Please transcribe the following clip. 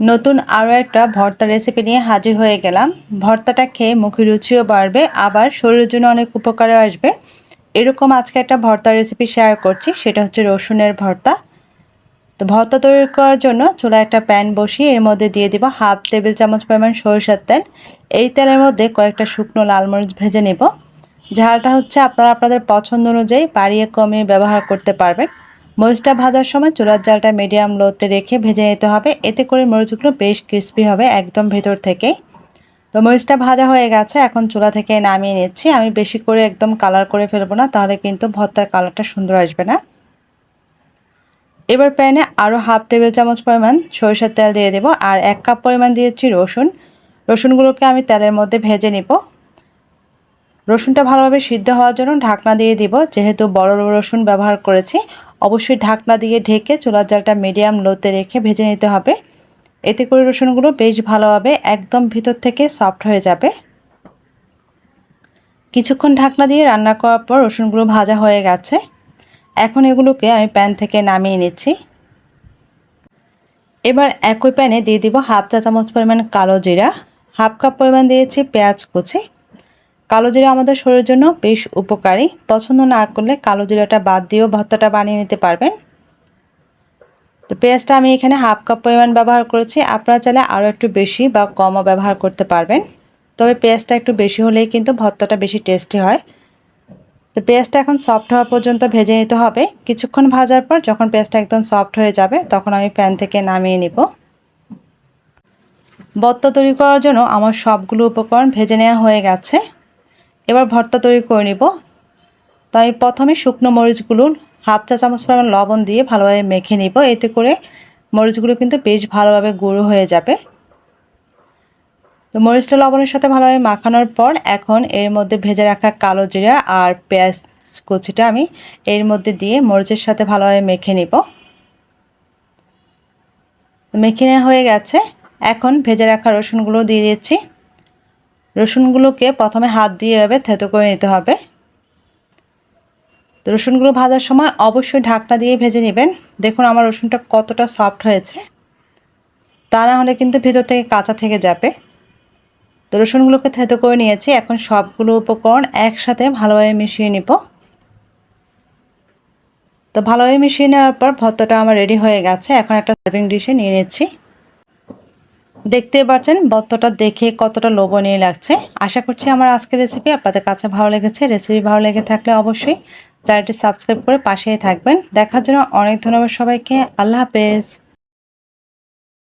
নতুন আরও একটা ভর্তা রেসিপি নিয়ে হাজির হয়ে গেলাম। ভর্তাটা খেয়ে মুখে রুচিও বাড়বে, আবার শরীরের জন্য অনেক উপকারে আসবে। এরকম আজকে একটা ভর্তা রেসিপি শেয়ার করছি, সেটা হচ্ছে রসুনের ভর্তা। তো ভর্তা তৈরি করার জন্য চুলা একটা প্যান বসিয়ে এর মধ্যে দিয়ে দিব হাফ টেবিল চামচ পরিমাণ সরিষার তেল। এই তেলের মধ্যে কয়েকটা শুকনো লাল মরিচ ভেজে নেব। ঝালটা হচ্ছে আপনারা আপনাদের পছন্দ অনুযায়ী বাড়িয়ে কমিয়ে ব্যবহার করতে পারবেন। মরিচটা ভাজার সময় চুলার জালটা মিডিয়াম লোতে রেখে ভেজে নিতে হবে। এতে করে মরিচগুলো বেশ ক্রিস্পি হবে একদম ভেতর থেকে। তো মরিচটা ভাজা হয়ে গেছে, এখন চুলা থেকে নামিয়ে নিচ্ছি। আমি বেশি করে একদম কালার করে ফেলব না, তাহলে কিন্তু ভর্তার কালারটা সুন্দর আসবে না। এবার প্যানে আরও হাফ টেবিল চামচ পরিমাণ সরিষার তেল দিয়ে দেবো আর এক কাপ পরিমাণ দিয়েছি রসুন। রসুনগুলোকে আমি তেলের মধ্যে ভেজে নিব। রসুনটা ভালোভাবে সিদ্ধ হওয়ার জন্য ঢাকনা দিয়ে দিব, যেহেতু বড় রসুন ব্যবহার করেছি। অবশ্যই ঢাকনা দিয়ে ঢেকে চুলার জালটা মিডিয়াম লোতে রেখে ভেজে নিতে হবে। এতে করে রসুনগুলো বেশ ভালোভাবে একদম ভিতর থেকে সফট হয়ে যাবে। কিছুক্ষণ ঢাকনা দিয়ে রান্না করার পর রসুনগুলো ভাজা হয়ে গেছে। এখন এগুলোকে আমি প্যান থেকে নামিয়ে নিচ্ছি। এবার একই প্যানে দিয়ে দিব হাফ চা চামচ পরিমাণ কালো জিরা, হাফ কাপ পরিমাণ দিয়েছি পেঁয়াজ কুচি। কালো জিরা আমাদের শরীরের জন্য বেশ উপকারী। পছন্দ না করলে কালো জিরাটা বাদ দিয়েও ভর্তাটা বানিয়ে নিতে পারবেন। তো পেঁয়াজটা আমি এখানে হাফ কাপ পরিমাণ ব্যবহার করেছি। আপনারা চাইলে আরও একটু বেশি বা কমও ব্যবহার করতে পারবেন। তবে পেঁয়াজটা একটু বেশি হলেই কিন্তু ভর্তাটা বেশি টেস্টি হয়। তো পেঁয়াজটা এখন সফট হওয়া পর্যন্ত ভেজে নিতে হবে। কিছুক্ষণ ভাজার পর যখন পেঁয়াজটা একদম সফট হয়ে যাবে, তখন আমি প্যান থেকে নামিয়ে নিব। ভর্তা তৈরি করার জন্য আমার সবগুলো উপকরণ ভেজে নেওয়া হয়ে গেছে। এবার ভর্তা তৈরি করে নিব। তো আমি প্রথমে শুকনো মরিচগুলো হাফ চা চামচ পরিমাণ লবণ দিয়ে ভালোভাবে মেখে নিব। এতে করে মরিচগুলো কিন্তু বেশ ভালোভাবে গুঁড়ো হয়ে যাবে। তো মরিচটা লবণের সাথে ভালোভাবে মাখানোর পর এখন এর মধ্যে ভেজে রাখা কালো জিরা আর পেঁয়াজ কুচিটা আমি এর মধ্যে দিয়ে মরিচের সাথে ভালোভাবে মেখে নিব। মেখে নেওয়া হয়ে গেছে। এখন ভেজে রাখা রসুনগুলো দিয়ে দিচ্ছি। রসুনগুলোকে প্রথমে হাত দিয়ে এভাবে থেতো করে নিতে হবে। তো রসুনগুলো ভাজার সময় অবশ্যই ঢাকনা দিয়ে ভেজে নেবেন। দেখুন আমার রসুনটা কতটা সফট হয়েছে। তা না হলে কিন্তু ভেতর থেকে কাঁচা থেকে যাবে। তো রসুনগুলোকে থেতো করে নিয়েছি। এখন সবগুলো উপকরণ একসাথে ভালোভাবে মিশিয়ে নিব। তো ভালোভাবে মিশিয়ে নেওয়ার পর ভর্তাটা আমার রেডি হয়ে গেছে। এখন একটা সার্ভিং ডিশে নিয়ে নিচ্ছি। দেখতে পাচ্ছেন বত্তটা দেখে কতটা লোভনীয় লাগছে। আশা করছি আমার আজকের রেসিপি আপনাদের কাছে ভালো লেগেছে। রেসিপি ভালো লেগে থাকলে অবশ্যই চ্যানেলটি সাবস্ক্রাইব করে পাশেই থাকবেন। দেখার জন্য অনেক ধন্যবাদ সবাইকে। আল্লাহ হাফেজ।